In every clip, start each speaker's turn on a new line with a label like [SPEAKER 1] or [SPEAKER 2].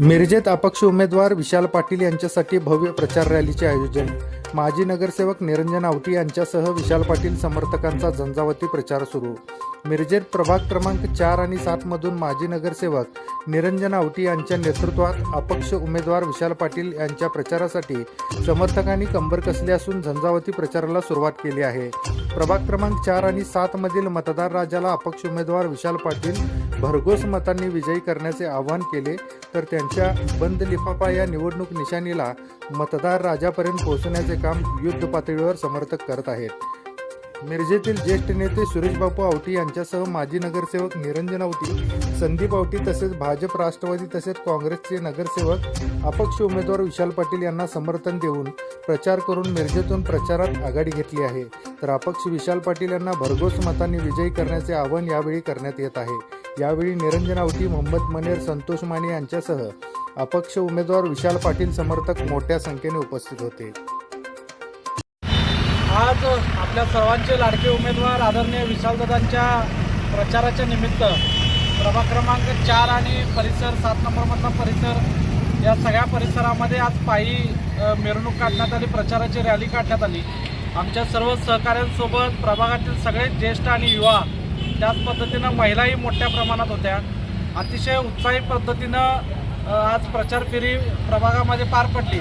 [SPEAKER 1] मिरजेत अपक्ष उमेदवार विशाल पाटील यांच्यासाठी भव्य प्रचार रॅलीचे आयोजन. माजी नगरसेवक निरंजन आवटी यांच्यासह विशाल पाटील समर्थकांचा झंझावती प्रचार सुरू. मिरजेत प्रभाग क्रमांक चार आणि सातमधून माजी नगरसेवक निरंजन आवटी यांच्या नेतृत्वात अपक्ष उमेदवार विशाल पाटील यांच्या प्रचारासाठी समर्थकांनी कंबर कसली असून झंझावती प्रचाराला सुरुवात केली आहे. प्रभाग क्रमांक चार आणि सात मधील मतदार राजाला अपक्ष उमेदवार विशाल पाटील भरघोस मतांनी विजयी करण्याचे आवाहन केले तर त्यांच्या बंद लिफाफा या निवडणूक निशाणीला मतदार राजापर्यंत पोहोचण्याचे काम युद्ध पातळीवर समर्थक करत आहेत. मिरजेतील ज्येष्ठ नेते सुरेशबापू आवटी यांच्यासह माजी नगरसेवक निरंजन आवटी संदीप आवटी तसेच भाजप राष्ट्रवादी तसेच काँग्रेसचे नगरसेवक अपक्ष उमेदवार विशाल पाटील यांना समर्थन देऊन प्रचार करून मिरजेतून प्रचारात आघाडी घेतली आहे. तर अपक्ष विशाल पाटील यांना भरघोस मतांनी विजयी करण्याचे आवाहन यावेळी करण्यात येत आहे. यावेळी निरंजन आवटी मोहम्मद मनेर संतोष माने यांच्यासह अपक्ष उमेदवार विशाल पाटील समर्थक मोठ्या संख्येने उपस्थित होते.
[SPEAKER 2] आज आपल्या सर्वांचे लाडके उमेदवार आदरणीय विशालदादांच्या प्रचाराच्या निमित्त प्रभाग क्रमांक चार आणि परिसर सात नंबरमधला परिसर या सगळ्या परिसरामध्ये आज पायी मिरवणूक काढण्यात आली प्रचाराची रॅली काढण्यात आली. आमच्या सर्व सहकाऱ्यांसोबत प्रभागातील सगळे ज्येष्ठ आणि युवा त्याच पद्धतीनं महिलाही मोठ्या प्रमाणात होत्या. अतिशय उत्साही पद्धतीनं आज प्रचार फेरी प्रभागामध्ये पार पडली.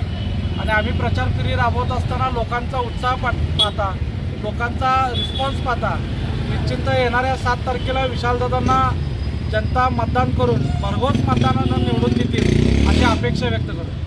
[SPEAKER 2] आणि आम्ही प्रचार फेरी राबवत असताना लोकांचा उत्साह पाहता लोकांचा रिस्पॉन्स पाहता निश्चित येणाऱ्या सात तारखेला विशालदादांना जनता मतदान करून भरघोस मतदानानं निवडून देतील अशी अपेक्षा व्यक्त करतो.